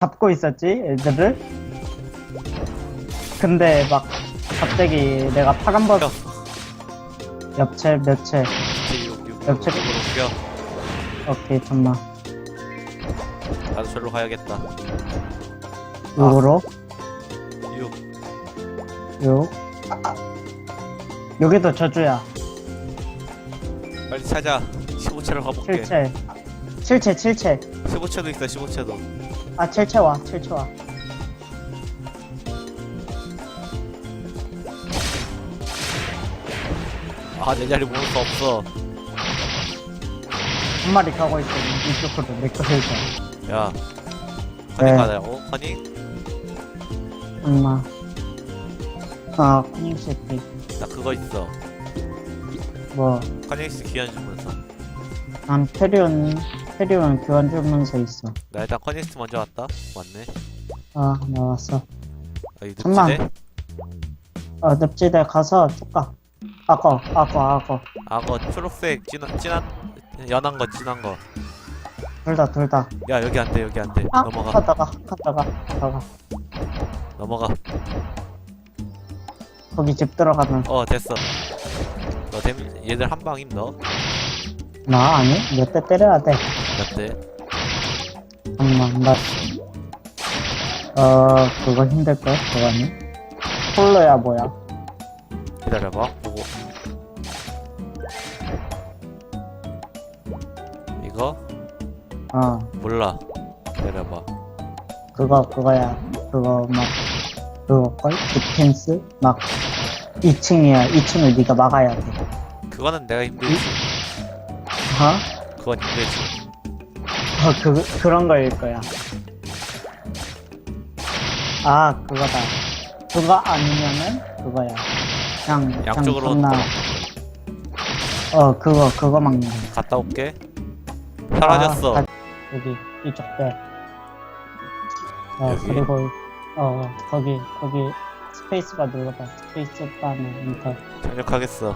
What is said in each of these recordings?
잡고 있었지 애들을? 근데 막 갑자기 내가 파란 버 야. 옆채 몇채? 육 옆집. 옮겨 오케이 잠만. 나도 절로 가야겠다. 요로? 6 요. 여기도 저주야. 빨리 찾아. 15채로 가볼게. 7채. 7채 7채. 15채도 있어 15채도 아 7채 와 7채 와 아 내 자리 모을 수 없어. 한 마리 가고 있어. 이쪽으로 내거 해줘 야. 네. 커닝 가자고 커닝? 엄마. 아 커닝 새끼. 나 그거 있어. 뭐? 커닝스 귀한 주문서 난 페리온 페리온 교환 주문서 있어. 나 일단 커닝스 먼저 왔다. 왔네. 아 나왔어. 아 이거 잠만. 늪지대? 어 늪지대 가서 쭉 가. 악어 악어 악어 악어 초록색 진한 진한 연한 거 진한 거야 둘다 둘 다. 여기 안 돼 여기 안 돼. 아 넘어가. 갔다가 갔다가 갔다가. 넘어가. 거기 집 들어가면. 어 됐어. 너 데미 얘들 한 방임 너? 나 아니 몇 대 때려야 돼 몇 대? 잠깐만 나 어 그거 힘들걸? 그거니 폴로야 뭐야? 기다려봐. 보고. 이거? 어. 몰라. 기다려봐. 그거 그거야. 그거 막 그거걸? 디펜스? 막 2층이야. 2층을 네가 막아야 돼. 그거는 내가 힘들지. 어? 그건 힘들지 어, 그, 그런 거일 거야. 아, 그거다. 그거 아니면은, 그거야. 그냥, 양쪽으로 존나, 어, 그거, 그거 막는 거. 갔다 올게 사라졌어 아, 가- 여기, 이쪽 배. 어, 여기? 그리고, 어, 거기, 거기, 스페이스바 눌러봐. 스페이스바는 인터. 전역하겠어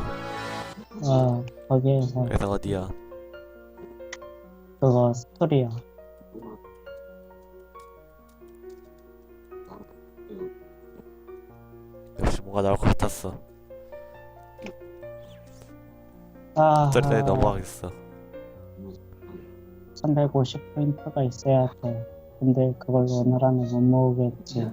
어, 거기에서, 그래서 어디야 그거, 스토리야. 역시 뭔가 나올 것 같았어 아, 절대 넘어가겠어 350 포인트가 있어야 돼. 근데 그걸 오늘 안에 못 모으겠지.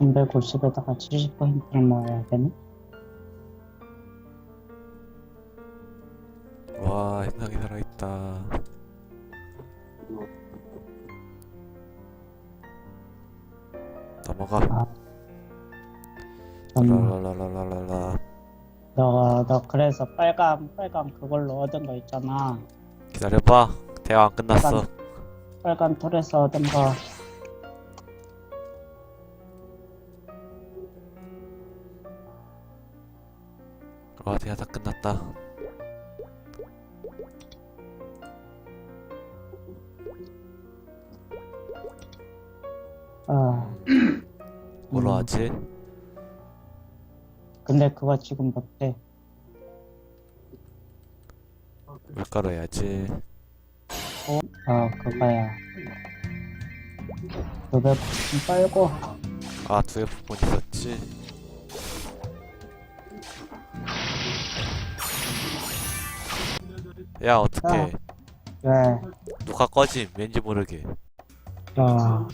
(350에다가) (70포인트를) 모아야 되네 와 희망이 살아있다. 넘어가. 아. 잠깐만 랄랄랄랄랄라. 너가 너 그래서 빨간 빨간 그걸로 얻은 거 있잖아. 기다려봐. 대화 안 끝났어. 빨간 톨에서 얻은 거 와 대화 다 끝났다. 아. 뭐로 음. 하지? 근데 그거 지금 못해. 물가로 해야지. 어? 그거야. 너배 좀 빨고. 아 두개 부분 있었지 야 어떡해. 왜 누가 꺼짐? 왠지 모르게. 어,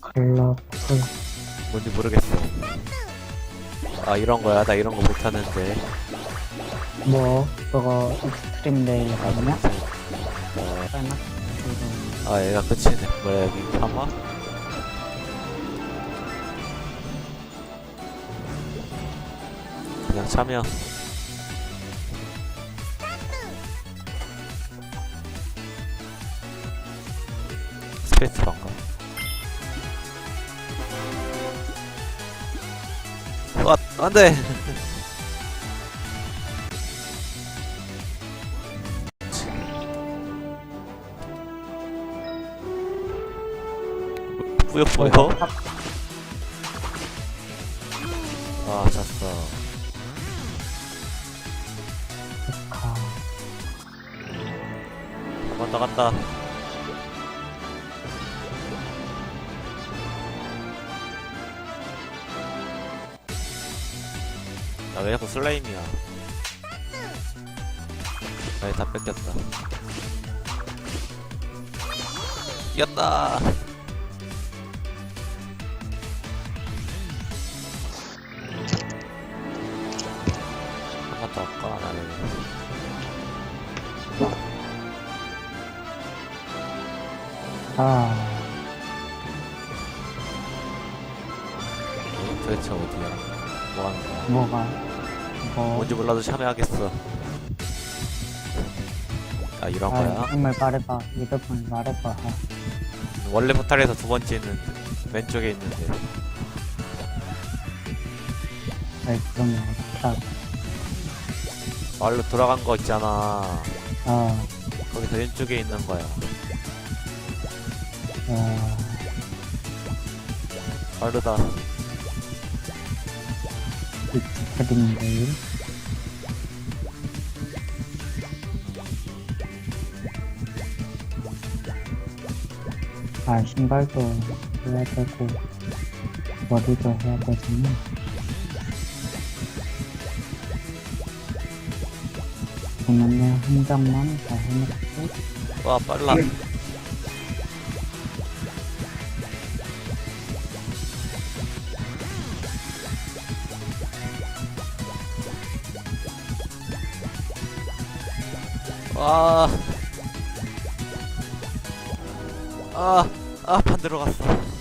글러브 뭔지 모르겠어. 아 이런 거야? 나 이런 거 못하는데. 뭐 그거 익스트림 레일 빨나? 이거 아 얘가 끝이네. 뭐야 여기 파마? 그냥 참여 스페이스 반가 아 안 돼 뿌여 뿌여 뭐, 팍- 아 아, 졌어. 축하. 한번더 간다. 나왜 자꾸 슬라임이야? 아예 다 뺏겼다. 이겼다! 한번더 할까? 나는. 아, 도대체 어디야? 뭐 하는 거야? 뭐가, 뭐, 뭔지 몰라도 참여하겠어. 아, 이런 아, 거야? 정말 말해봐. 이더분 말해봐. 원래 포탈에서 두 번째는 왼쪽에 있는데. 아이, 그러면 어떡하 말로 돌아간 거 있잖아. 아, 거기서 왼쪽에 있는 거야. 어, 빠르다. 위치 패딩들. 아, 신발도 해야 되고, 머리도 해야 되잖아. 그러면 한 장만 다 해놓고, 와, 빨라. 와. 아, 아, 반 들어갔어.